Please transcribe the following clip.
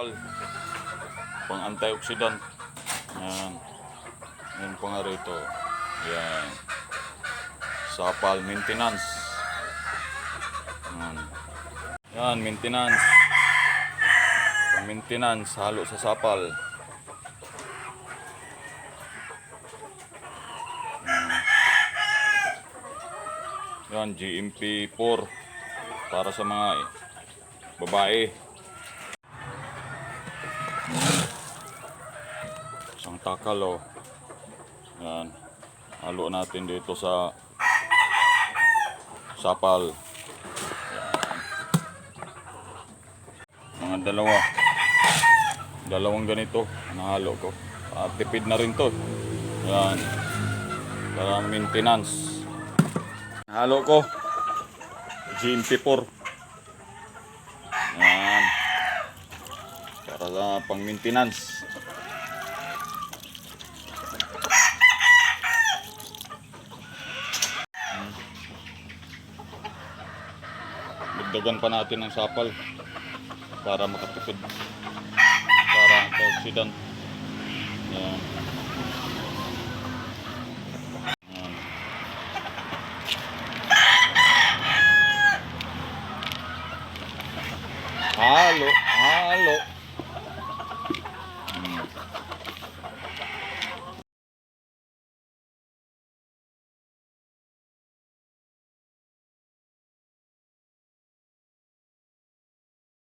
Pal. Pang antioxidant. Yan. Yan pa nga rito. Yan. Sapal maintenance. Yan. Yan, maintenance. Pang maintenance, halo sa sapal. Yan, GMP 4 para sa mga babae. Isang takal oh. Yan. Halo natin dito sa sapal. Mga dalawa. Dalawang ganito. Nahalo ko. At tipid na rin to. Yan. Para maintenance. Halo ko. GMP4. Yan. Sa pang maintenance. Dagdagan pa natin ng sapal para makatipid. Para antioxidant. Yan. Halo, halo.